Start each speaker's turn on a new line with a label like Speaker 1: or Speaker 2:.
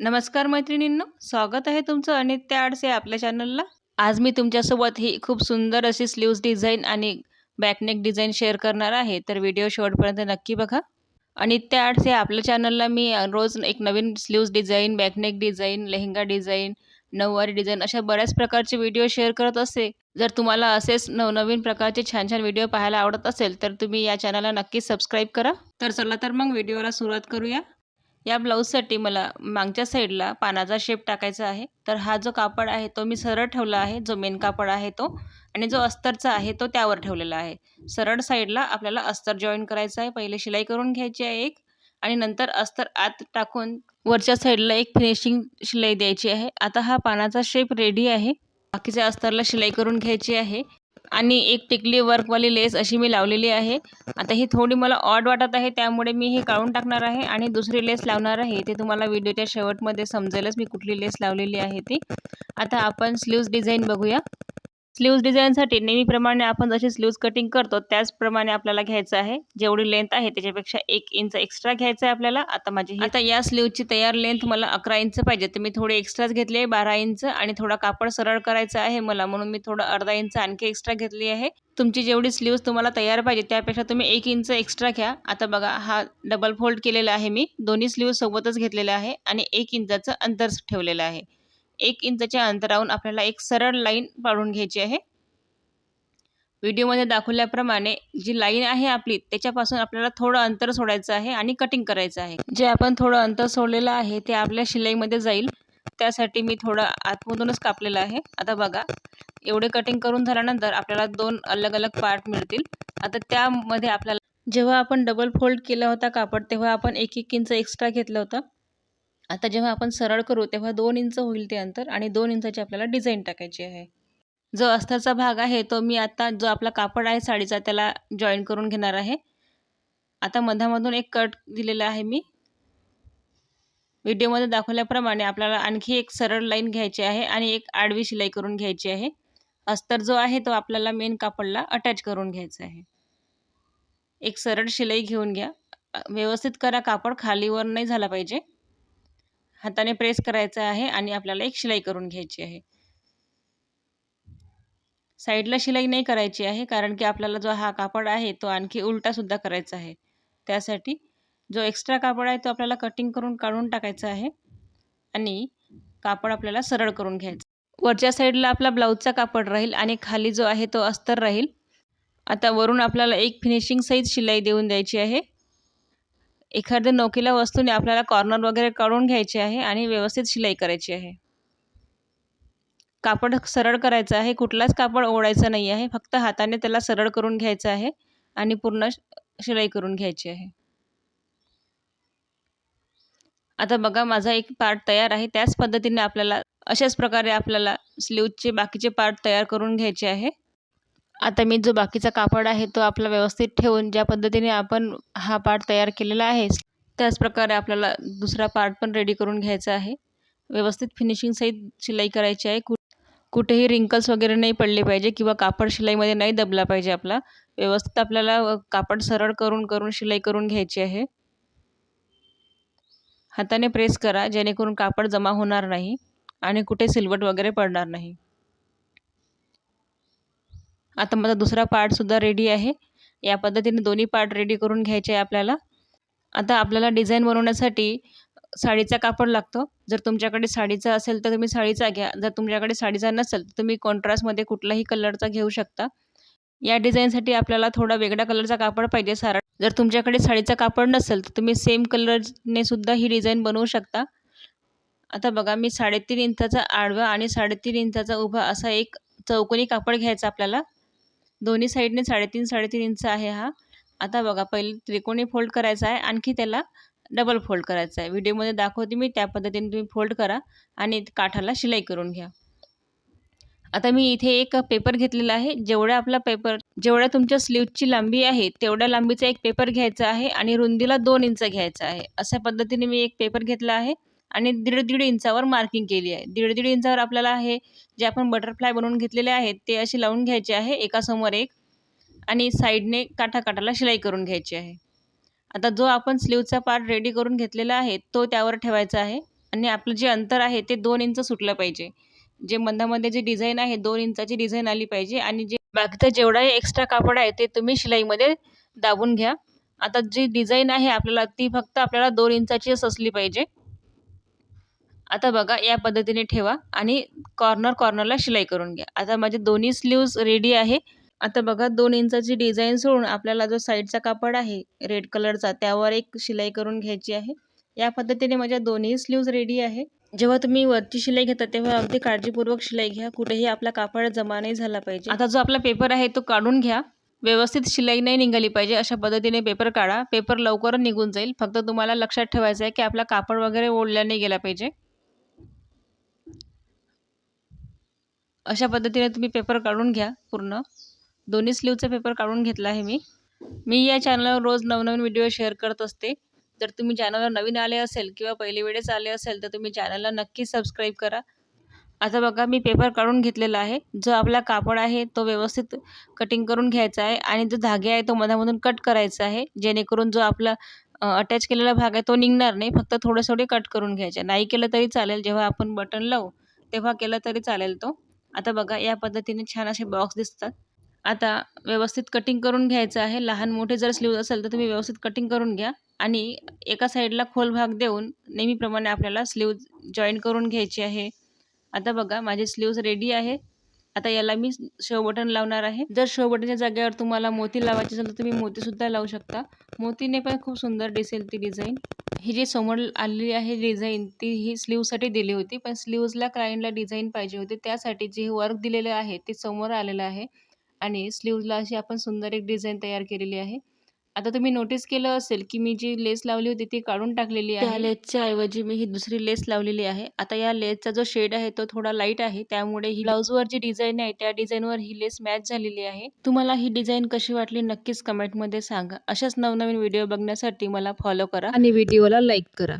Speaker 1: नमस्कार मैत्रिणींनो स्वागत आहे तुमचं अनित्य आर्ट्स या आपल्या चॅनलला आज मी तुमच्यासोबत ही खूप सुंदर अशी स्लीव्ज डिझाईन आणि बॅकनेक डिझाईन शेअर करणार आहे. तर व्हिडिओ शेवटपर्यंत नक्की बघा. अनित्य आर्ट्स या आपल्या चॅनलला मी रोज एक नवीन sleeves design back neck design lehenga design नऊवारी डिझाईन अशा बऱ्याच प्रकारचे व्हिडिओ शेअर करत असते. जर तुम्हाला असेच नवनवीन प्रकारचे छान छान व्हिडिओ पाहायला आवडत असेल तर तुम्ही या चॅनलला नक्कीच सबस्क्राईब करा. तर चला तर मग व्हिडिओला सुरुवात करूया. या ब्लाऊजसाठी मला मागच्या साईडला पानाचा शेप टाकायचा आहे. तर हा जो कापड आहे तो मी सरळ ठेवला आहे. जो मेन कापड आहे तो आणि जो अस्तरचा आहे तो त्यावर ठेवलेला आहे. सरळ साईडला आपल्याला अस्तर जॉईन करायचं आहे. पहिले शिलाई करून घ्यायची आहे एक आणि नंतर अस्तर आत टाकून वरच्या साईडला एक फिनिशिंग शिलाई द्यायची आहे. आता हा पानाचा शेप रेडी आहे. बाकीच्या अस्तरला शिलाई करून घ्यायची आहे. आणि एक टिकली वर्कवाली लेस अशी मी लावलेली आहे. आता ही थोडी मला ऑड वाटत आहे त्यामुळे मी हे काढून टाकणार आहे आणि दुसरी लेस लावणार आहे. ते तुम्हाला व्हिडिओच्या शेवटमध्ये समजेलच मी कुठली लेस लावलेली आहे ती. आता आपण स्लीव्ज डिझाईन बघूया. स्लीव्ज डिझाईनसाठी नेहमीप्रमाणे आपण जशी स्लीव्ज कटिंग करतो त्याचप्रमाणे आपल्याला घ्यायचं आहे. जेवढी लेंथ आहे त्याच्यापेक्षा एक इंच एक्स्ट्रा घ्यायचं आहे आपल्याला. आता माझी आता या स्लीवची तयार लेंथ मला अकरा इंच पाहिजे. तर मी थोडे एक्स्ट्राच घेतले आहे बारा इंच आणि थोडा कापड सरळ करायचा आहे मला. म्हणून मी थोडं अर्धा इंच आणखी एक्स्ट्रा घेतली आहे. तुमची जेवढी स्लीव्ज तुम्हाला तयार पाहिजे त्यापेक्षा तुम्ही एक इंच एक्स्ट्रा घ्या. आता बघा हा डबल फोल्ड केलेला आहे मी. दोन्ही स्लीव्ज सोबतच घेतलेला आहे आणि एक इंचाचं अंतर ठेवलेलं आहे. एक इंचच्या अंतरावरून आपल्याला एक सरळ लाईन पाडून घ्यायची आहे. व्हिडिओमध्ये दाखवल्याप्रमाणे जी लाईन आहे आपली त्याच्यापासून आपल्याला थोडं अंतर सोडायचं आहे आणि कटिंग करायचं आहे. जे आपण थोडं अंतर सोडलेलं आहे ते आपल्या शिलाईमध्ये जाईल. त्यासाठी मी थोडं आतमधूनच कापलेलं आहे. आता बघा एवढे कटिंग करून झाल्यानंतर आपल्याला दोन अलग अलग पार्ट मिळतील. आता त्यामध्ये आपल्याला जेव्हा आपण डबल फोल्ड केला होता कापड तेव्हा आपण एक एक इंच एक्स्ट्रा घेतलं होतं. आता जेव्हा आपण सरळ करू तेव्हा दोन इंच होईल ते अंतर आणि दोन इंचाची आपल्याला डिझाईन टाकायची आहे. जो अस्तरचा भाग आहे तो मी आता जो आपला कापड आहे साडीचा त्याला जॉईन करून घेणार आहे. आता मधामधून एक कट दिलेला आहे मी. व्हिडिओमध्ये दाखवल्याप्रमाणे आपल्याला आणखी एक सरळ लाईन घ्यायची आहे आणि एक आडवी शिलाई करून घ्यायची आहे. अस्तर जो आहे तो आपल्याला मेन कापडला अटॅच करून घ्यायचा आहे. एक सरळ शिलाई घेऊन घ्या. व्यवस्थित करा कापड खालीवर नाही झाला पाहिजे. हाताने प्रेस करायचं आहे आणि आपल्याला एक शिलाई करून घ्यायची आहे. साईडला शिलाई नाही करायची आहे कारण की आपल्याला जो हा कापड आहे तो आणखी उलटासुद्धा करायचा आहे. त्यासाठी जो एक्स्ट्रा कापड आहे तो आपल्याला कटिंग करून काढून टाकायचा आहे आणि कापड आपल्याला सरळ करून घ्यायचं. वरच्या साईडला आपला ब्लाऊजचा कापड राहील आणि खाली जो आहे तो अस्तर राहील. आता वरून आपल्याला एक फिनिशिंग साईज शिलाई देऊन द्यायची आहे. एखाद्या नोकीला वस्तूने आपल्याला कॉर्नर वगैरे काढून घ्यायचे आहे आणि व्यवस्थित शिलाई करायची आहे. कापड सरळ करायचं आहे कुठलाच कापड ओढायचं नाही आहे फक्त हाताने त्याला सरळ करून घ्यायचं आहे आणि पूर्ण शिलाई करून घ्यायची आहे. आता बघा माझा एक पार्ट तयार आहे. त्याच पद्धतीने आपल्याला अशाच प्रकारे आपल्याला स्लीवचे बाकीचे पार्ट तयार करून घ्यायचे आहे. आता मी जो बाकीचा कापड आहे तो आपला व्यवस्थित ठेवून ज्या पद्धतीने आपण हा पार्ट तयार केलेला आहे त्याच प्रकारे आपल्याला दुसरा पार्ट पण रेडी करून घ्यायचा आहे. व्यवस्थित फिनिशिंगसहित शिलाई करायची आहे. कुठेही रिंकल्स वगैरे नाही पडले पाहिजे किंवा कापड शिलाईमध्ये नाही दबला पाहिजे आपला. व्यवस्थित आपल्याला कापड सरळ करून करून शिलाई करून घ्यायची आहे. हाताने प्रेस करा जेणेकरून कापड जमा होणार नाही आणि कुठे सिलवट वगैरे पडणार नाही. आता माझा दुसरा पार्टसुद्धा रेडी आहे. या पद्धतीने दोन्ही पार्ट रेडी करून घ्यायचे आहे आपल्याला. आता आपल्याला डिझाईन बनवण्यासाठी साडीचा कापड लागतो. जर तुमच्याकडे साडीचा असेल तर तुम्ही साडीचा घ्या. जर तुमच्याकडे साडीचा नसेल तर तुम्ही कॉन्ट्रास्टमध्ये कुठलाही कलरचा घेऊ शकता. या डिझाईनसाठी आपल्याला थोडा वेगळा कलरचा कापड पाहिजे सारा. जर तुमच्याकडे साडीचा कापड नसेल तर तुम्ही सेम कलरने सुद्धा ही डिझाईन बनवू शकता. आता बघा मी साडेतीन इंचाचा आडवा आणि साडेतीन इंचाचा उभा असा एक चौकोनी कापड घ्यायचा आपल्याला. दोन्ही साईडने साडेतीन साडेतीन इंच आहे हा. आता बघा पहिले त्रिकोणी फोल्ड करायचा आहे आणखी त्याला डबल फोल्ड करायचा आहे. व्हिडिओमध्ये दाखवते मी त्या पद्धतीने तुम्ही फोल्ड करा आणि काठाला शिलाई करून घ्या. आता मी इथे एक पेपर घेतलेला आहे. जेवढा आपला पेपर जेवढ्या तुमच्या स्लीवची लांबी आहे तेवढ्या लांबीचा एक पेपर घ्यायचा आहे आणि रुंदीला दोन इंच घ्यायचा आहे. अशा पद्धतीने मी एक पेपर घेतला आहे. आणि दीड दीड इंचावर मार्किंग केली आहे. दीड दीड इंचावर आपल्याला हे जे आपण बटरफ्लाय बनवून घेतलेले आहेत ते असे लावून घ्यायचे आहे. एकासमोर एक आणि साईडने काठा काठाला शिलाई करून घ्यायची आहे. आता जो आपण स्लीवचा पार्ट रेडी करून घेतलेला आहे तो त्यावर ठेवायचा आहे आणि आपलं जे अंतर आहे ते दोन इंच सुटलं पाहिजे. जे मंदामध्ये जे डिझाईन आहे दोन इंचाची डिझाईन आली पाहिजे आणि जे बाकीचं जेवढाही एक्स्ट्रा कापड आहे ते तुम्ही शिलाईमध्ये दाबून घ्या. आता जी डिझाईन आहे आपल्याला ती फक्त आपल्याला दोन इंचाचीच असली पाहिजे. आता बघा या पद्धतीने ठेवा आणि कॉर्नर कॉर्नरला शिलाई करून घ्या. आता माझे दोन्ही स्लीव्ज रेडी आहे. आता बघा दोन इंचाची डिझाईन सोडून आपल्याला जो साईडचा कापड आहे रेड कलरचा त्यावर एक शिलाई करून घ्यायची आहे. या पद्धतीने माझ्या दोन्ही स्लीव्ज रेडी आहे. जेव्हा तुम्ही वरची शिलाई घेता तेव्हा अगदी काळजीपूर्वक शिलाई घ्या. कुठेही आपला कापड जमा नाही झाला पाहिजे. आता जो आपला पेपर आहे तो काढून घ्या. व्यवस्थित शिलाई नाही निघाली पाहिजे. अशा पद्धतीने पेपर काढा. पेपर लवकर निघून जाईल. फक्त तुम्हाला लक्षात ठेवायचं आहे की आपला कापड वगैरे ओढल्या नाही गेला पाहिजे. अशा पद्धतीने तुम्ही पेपर काढून घ्या पूर्ण. दोन्ही स्लीवचा पेपर काढून घेतला आहे मी. मी या चॅनलवर रोज नवनवीन व्हिडिओ शेअर करत असते. जर तुम्ही चॅनलवर नवीन आले असेल किंवा पहिली वेळेस आले असेल तर तुम्ही चॅनलला नक्की सबस्क्राईब करा. आता बघा मी पेपर काढून घेतलेला आहे. जो आपला कापड आहे तो व्यवस्थित कटिंग करून घ्यायचा आहे आणि जो धागे आहे तो मधामधून कट करायचा आहे. जेणेकरून जो आपला अटॅच केलेला भाग आहे तो निघणार नाही. फक्त थोडे थोडे कट करून घ्यायचे नाही केलं तरी चालेल. जेव्हा आपण बटन लावू तेव्हा केलं तरी चालेल तो. आता बघा या पद्धतीने छान असे बॉक्स दिसतात. आता व्यवस्थित कटिंग करून घ्यायचं आहे. लहान मोठे जर स्लीव असेल तर तुम्ही व्यवस्थित कटिंग करून घ्या. आणि एका साईडला खोल भाग देऊन नेहमीप्रमाणे आपल्याला स्लीव जॉईन करून घ्यायची आहे. आता बघा माझे स्लीव्ज रेडी आहे. आता याला मी शो बटन लावणार आहे. जर शो बटनच्या जागेवर तुम्हाला मोती लावायचे असेल तर तुम्ही मोतीसुद्धा लावू शकता. मोतीने पण खूप सुंदर दिसेल ती डिझाईन ही जी समोर आलेली आहे डिझाईन ती ही स्लीवसाठी दिली होती पण स्लीव्जला क्लायंटला डिझाईन पाहिजे होती. त्यासाठी जे वर्क दिलेलं आहे ते समोर आलेलं आहे. आणि स्लीव्जला अशी आपण सुंदर एक डिझाईन तयार केलेली आहे. आता तुम्ही नोटीस केलं असेल की मी जी लेस लावली होती ती काढून टाकलेली आहे. त्या लेसच्या ऐवजी मी ही दुसरी लेस लावलेली आहे. आता या लेसचा जो शेड आहे तो थोडा लाइट आहे त्यामुळे ही ब्लाऊजवर जी डिझाईन आहे त्या डिझाईनवर ही लेस मॅच झालेली आहे. तुम्हाला ही डिझाईन कशी वाटली नक्कीच कमेंटमध्ये सांगा. अशाच नवनवीन व्हिडिओ बघण्यासाठी मला फॉलो करा.
Speaker 2: आणि व्हिडिओला लाईक करा.